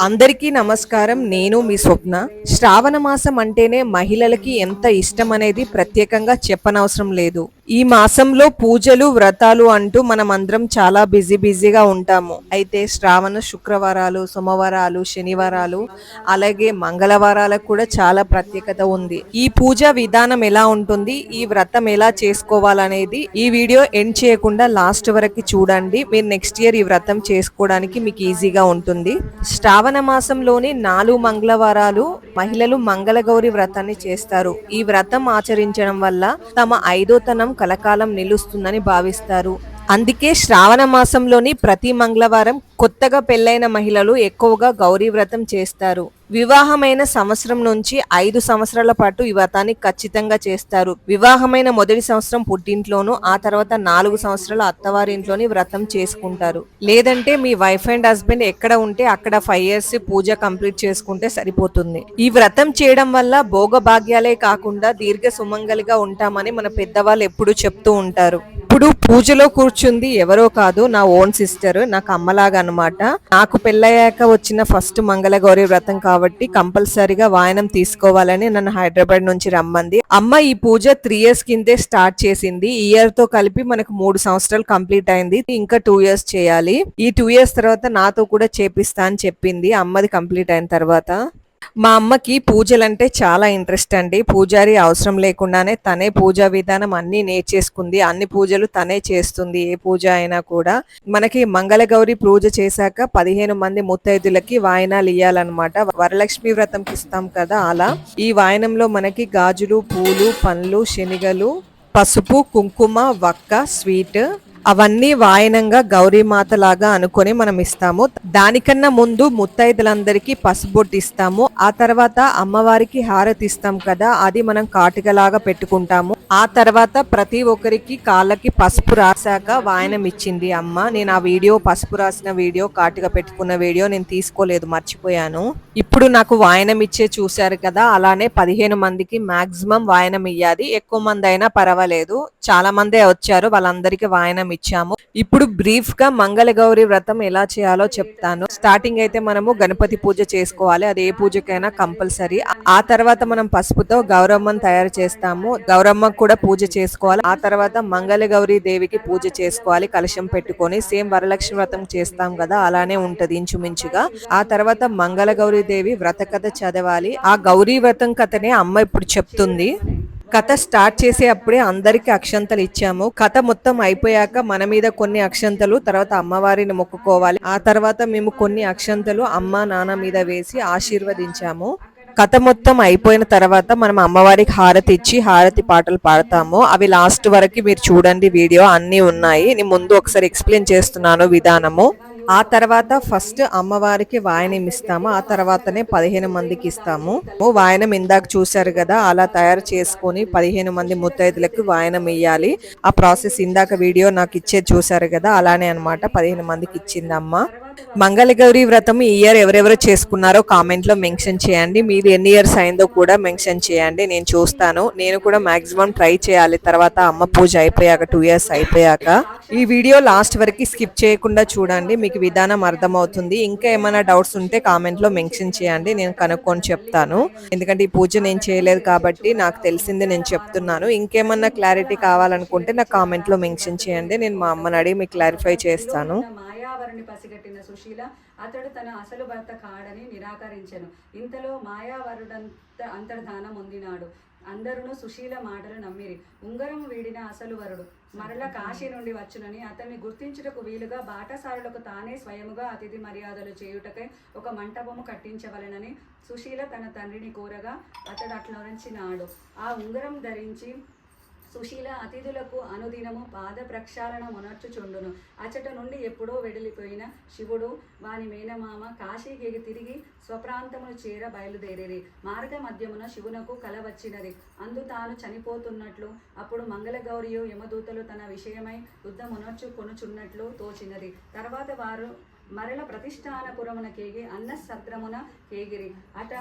అందరికీ నమస్కారం. నేను మీ స్వప్న. శ్రావణ మాసం అంటేనే మహిళలకి ఎంత ఇష్టం అనేది ప్రత్యేకంగా చెప్పనవసరం లేదు. ఈ మాసంలో పూజలు వ్రతాలు అంటూ మనం అందరం చాలా బిజీ బిజీగా ఉంటాము. అయితే శ్రావణ శుక్రవారాలు సోమవారాలు శనివారాలు అలాగే మంగళవారాలకు కూడా చాలా ప్రత్యేకత ఉంది. ఈ పూజ విధానం ఎలా ఉంటుంది ఈ వ్రతం ఎలా చేసుకోవాలనేది ఈ వీడియో ఎండ్ చేయకుండా లాస్ట్ వరకు చూడండి. మీరు నెక్స్ట్ ఇయర్ ఈ వ్రతం చేసుకోవడానికి మీకు ఈజీగా ఉంటుంది. శ్రావణ మాసంలోని నాలుగు మంగళవారాలు మహిళలు మంగళగౌరి వ్రతాన్ని చేస్తారు. ఈ వ్రతం ఆచరించడం వల్ల తమ ఐదోతనం కలకాలం నిలుస్తుందని భావిస్తారు. అందుకే శ్రావణ మాసంలోని ప్రతి మంగళవారం కొత్తగా పెళ్ళైన మహిళలు ఎక్కువగా గౌరీ వ్రతం చేస్తారు. వివాహమైన సంవత్సరం నుంచి ఐదు సంవత్సరాల పాటు ఈ వ్రతాన్ని ఖచ్చితంగా చేస్తారు. వివాహమైన మొదటి సంవత్సరం పుట్టింట్లోను ఆ తర్వాత నాలుగు సంవత్సరాల అత్తవారింట్లోని వ్రతం చేసుకుంటారు. లేదంటే మీ వైఫ్ అండ్ హస్బెండ్ ఎక్కడ ఉంటే అక్కడ ఫైవ్ ఇయర్స్ పూజ కంప్లీట్ చేసుకుంటే సరిపోతుంది. ఈ వ్రతం చేయడం వల్ల భోగభాగ్యాలే కాకుండా దీర్ఘ సుమంగలిగా ఉంటామని మన పెద్దవాళ్ళు ఎప్పుడూ చెప్తూ ఉంటారు. ఇప్పుడు పూజలో కూర్చుంది ఎవరో కాదు నా ఓన్ సిస్టర్ నాకు అమ్మలాగా అనమాట నాకు పెళ్ళయ్యాక వచ్చిన ఫస్ట్ మంగళగౌరి వ్రతం కాబట్టి కంపల్సరీగా వాయనం తీసుకోవాలని నన్ను హైదరాబాద్ నుంచి రమ్మంది. అమ్మ ఈ పూజ త్రీ ఇయర్స్ కిందే స్టార్ట్ చేసింది. ఈ ఇయర్తో కలిపి మనకు మూడు సంవత్సరాలు కంప్లీట్ అయింది. ఇంకా టూ ఇయర్స్ చేయాలి. ఈ టూ ఇయర్స్ తర్వాత నాతో కూడా చేపిస్తా అని చెప్పింది. అమ్మది కంప్లీట్ అయిన తర్వాత. మా అమ్మకి పూజలంటే చాలా ఇంట్రెస్ట్ అండి. పూజారి అవసరం లేకుండానే తనే పూజా విధానం అన్ని నేర్చేసుకుంది. అన్ని పూజలు తనే చేస్తుంది ఏ పూజ అయినా కూడా. మనకి మంగళగౌరి పూజ చేశాక పదిహేను మంది ముత్తైదులకి వాయనాలు ఇయ్యాలన్నమాట. వరలక్ష్మి వ్రతంకి ఇస్తాం కదా అలా. ఈ వాయనంలో మనకి గాజులు పూలు పండ్లు శనిగలు పసుపు కుంకుమ వక్క స్వీట్ అవన్నీ వాయనంగా గౌరీమాత లాగా అనుకొని మనం ఇస్తాము దానికన్నా ముందు ముత్తైదులందరికీ పసుబొట్టు ఇస్తాము ఆ తర్వాత అమ్మవారికి హారతి ఇస్తాం కదా అది మనం కాటికలాగా పెట్టుకుంటాము. ఆ తర్వాత ప్రతి ఒక్కరికి కాళ్ళకి పసుపు రాసాక వాయనం ఇచ్చింది అమ్మ. నేను ఆ వీడియో పసుపు రాసిన వీడియో కాటుగా పెట్టుకున్న వీడియో నేను తీసుకోలేదు మర్చిపోయాను. ఇప్పుడు నాకు వాయనం ఇచ్చే చూశారు కదా అలానే పదిహేను మందికి మాక్సిమం వాయనం ఇయ్యాలి ఎక్కువ మంది అయినా పర్వాలేదు. చాలా మందే వచ్చారు వాళ్ళందరికీ వాయనం ఇచ్చాము. ఇప్పుడు బ్రీఫ్గా మంగళగౌరి వ్రతం ఎలా చేయాలో చెప్తాను. స్టార్టింగ్ అయితే మనము గణపతి పూజ చేసుకోవాలి. అది ఏ పూజకైనా కంపల్సరీ. ఆ తర్వాత మనం పసుపుతో గౌరమ్మను తయారు చేస్తాము. గౌరమ్మ కూడా పూజ చేసుకోవాలి. ఆ తర్వాత మంగళగౌరి దేవికి పూజ చేసుకోవాలి. కలశం పెట్టుకొని సేమ్ వరలక్ష్మి వ్రతం చేస్తాం కదా అలానే ఉంటది ఇంచుమించుగా. ఆ తర్వాత మంగళగౌరి దేవి వ్రత కథ చదవాలి. ఆ గౌరీ వ్రతం కథనే అమ్మ ఇప్పుడు చెప్తుంది. కథ స్టార్ట్ చేసే అప్పుడే అందరికి అక్షంతలు ఇచ్చాము. కథ మొత్తం అయిపోయాక మన మీద కొన్ని అక్షంతలు తర్వాత అమ్మవారిని మొక్కుకోవాలి. ఆ తర్వాత మేము కొన్ని అక్షంతలు అమ్మ నాన్న మీద వేసి ఆశీర్వదించాము. కథ మొత్తం అయిపోయిన తర్వాత మనం అమ్మవారికి హారతి ఇచ్చి హారతి పాటలు పాడతాము. అవి లాస్ట్ వరకు మీరు చూడండి వీడియో అన్నీ ఉన్నాయి. నేను ముందు ఒకసారి ఎక్స్ప్లెయిన్ చేస్తున్నాను విధానము. ఆ తర్వాత ఫస్ట్ అమ్మవారికి వాయనం ఇస్తాము. ఆ తర్వాతనే పదిహేను మందికి ఇస్తాము. వాయనం ఇందాక చూశారు కదా అలా తయారు చేసుకొని పదిహేను మంది ముత్తైదులకు వాయనం ఇయ్యాలి. ఆ ప్రాసెస్ ఇందాక వీడియో నాకు ఇచ్చేది చూశారు కదా అలానే అనమాట పదిహేను మందికి ఇచ్చింది అమ్మ మంగళగౌరి వ్రతం ఈ ఇయర్ ఎవరెవరు చేసుకున్నారో కామెంట్లో మెన్షన్ చేయండి. మీరు ఎన్ని ఇయర్స్ అయిందో కూడా మెన్షన్ చేయండి. నేను చూస్తాను. నేను కూడా మాక్సిమం ట్రై చేయాలి. తర్వాత అమ్మ పూజ అయిపోయాక టూ ఇయర్స్ అయిపోయాక. ఈ వీడియో లాస్ట్ వరకు స్కిప్ చేయకుండా చూడండి. మీకు విధానం అర్థమవుతుంది. ఇంకా ఏమైనా డౌట్స్ ఉంటే కామెంట్లో మెన్షన్ చేయండి. నేను కనుక్కొని చెప్తాను. ఎందుకంటే ఈ పూజ నేను చేయలేదు కాబట్టి నాకు తెలిసింది నేను చెప్తున్నాను. ఇంకేమన్నా క్లారిటీ కావాలనుకుంటే నాకు కామెంట్లో మెన్షన్ చేయండి. నేను మా అమ్మని అడిగి మీకు క్లారిఫై చేస్తాను. పసిగట్టిన సుశీల అతడు తన అసలు భర్త కాడని నిరాకరించను. ఇంతలో మాయావరుడంత అంతర్ధానం పొందినాడు. అందరును సుశీల మాటలు నమ్మిరి. ఉంగరం వీడిన అసలు వరుడు. మరల కాశీ నుండి వచ్చునని అతన్ని గుర్తించుటకు వీలుగా బాటసారులకు తానే స్వయముగా అతిథి మర్యాదలు చేయుటకై ఒక మంటపము కట్టించవలెనని సుశీల తన తండ్రిని కోరగా అతడు అట్లొరంచినాడు. ఆ ఉంగరం ధరించి సుశీల అతిథులకు అనుదినము పాద ప్రక్షాళన మునర్చుచుండును. అచట నుండి ఎప్పుడో వెడలిపోయిన శివుడు వాని మేనమామ కాశీకి తిరిగి స్వప్రాంతమును చేర బయలుదేరేది మార్గ మధ్యమున శివునకు కల వచ్చినది. అందు తాను చనిపోతున్నట్లు అప్పుడు మంగళగౌరియు యమదూతలు తన విషయమై యుద్ధమునర్చు కొనుచున్నట్లు తోచినది. తర్వాత వారు మరల ప్రతిష్టానపురమున కేగి అన్న సత్రమున కేగిరి. అట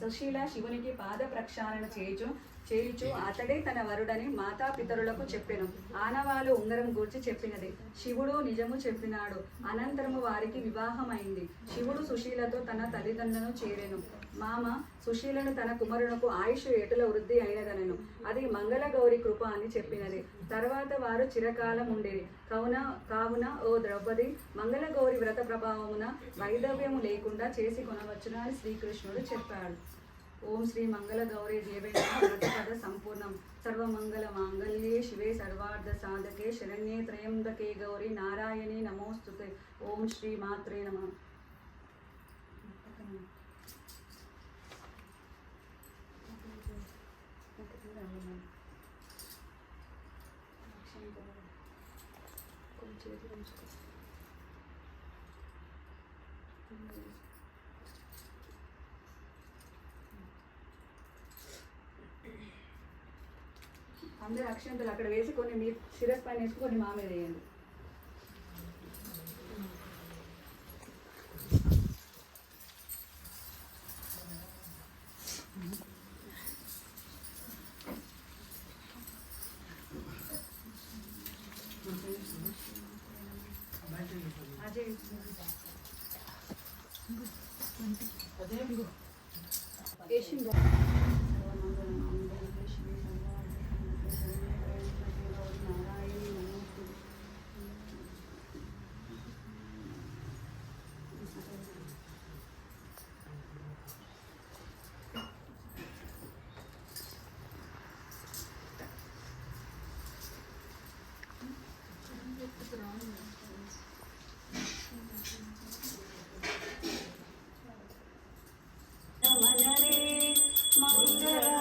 సుశీల శివునికి పాద ప్రక్షాళన చేయుచు చేయుచు అతడే తన వరుడని మాతాపితరులకు చెప్పెను. ఆనవాలు ఉంగరం గూర్చి చెప్పినది. శివుడు నిజము చెప్పినాడు. అనంతరము వారికి వివాహమైంది. శివుడు సుశీలతో తన తల్లిదండ్రులను చేరెను. మామ సుశీలను తన కుమారునకు ఆయుష్ ఏటుల వృద్ధి అయినదనను. అది మంగళగౌరి కృప అని చెప్పినది. తర్వాత వారు చిరకాలం ఉండేది. కావున కావున ఓ ద్రౌపది మంగళగౌరి వ్రత ప్రభావమున వైధవ్యము లేకుండా చేసి కొనవచ్చున అని శ్రీకృష్ణుడు చెప్పాడు. ఓం శ్రీ మంగళ గౌరీ దేవే సంపూర్ణం సర్వమంగళ మాంగళ్యే శివే సర్వార్థ సాధకే శరణ్యే త్రయంబకే గౌరీ నారాయణి నమోస్తుతే. ఓం శ్రీ మాత్రే నమ. కొంచెం అందరు అక్షంతలు అక్కడ వేసి కొన్ని మీ శిరస్ పైన వేసి కొన్ని మా మీద వేయండి అజయ్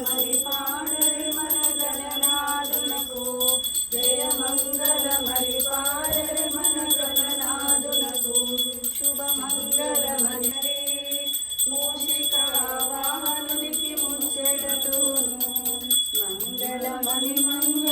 మంగళమణి పాడరి మన గణనాదునకు జయ మంగళ మంగళమణి పాడరి మన గణనాదునకు శుభ మంగళ మరి మూషిక వాహనునికి ముచ్చటతోను మంగళమణి మంగళ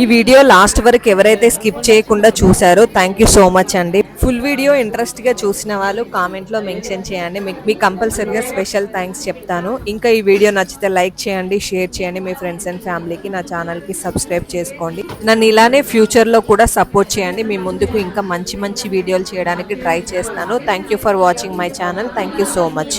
ఈ వీడియో లాస్ట్ వరకు ఎవరైతే స్కిప్ చేయకుండా చూసారో థ్యాంక్ యూ సో మచ్ అండి. ఫుల్ వీడియో ఇంట్రెస్ట్గా చూసిన వాళ్ళు కామెంట్లో మెన్షన్ చేయండి. మీకు మీ కంపల్సరీగా స్పెషల్ థ్యాంక్స్ చెప్తాను. ఇంకా ఈ వీడియో నచ్చితే లైక్ చేయండి షేర్ చేయండి. మీ ఫ్రెండ్స్ అండ్ ఫ్యామిలీకి నా ఛానల్కి సబ్స్క్రైబ్ చేసుకోండి. నన్ను ఇలానే ఫ్యూచర్లో కూడా సపోర్ట్ చేయండి. మీ ముందుకు ఇంకా మంచి మంచి వీడియోలు చేయడానికి ట్రై చేస్తాను. Thank you for watching my channel thank you so much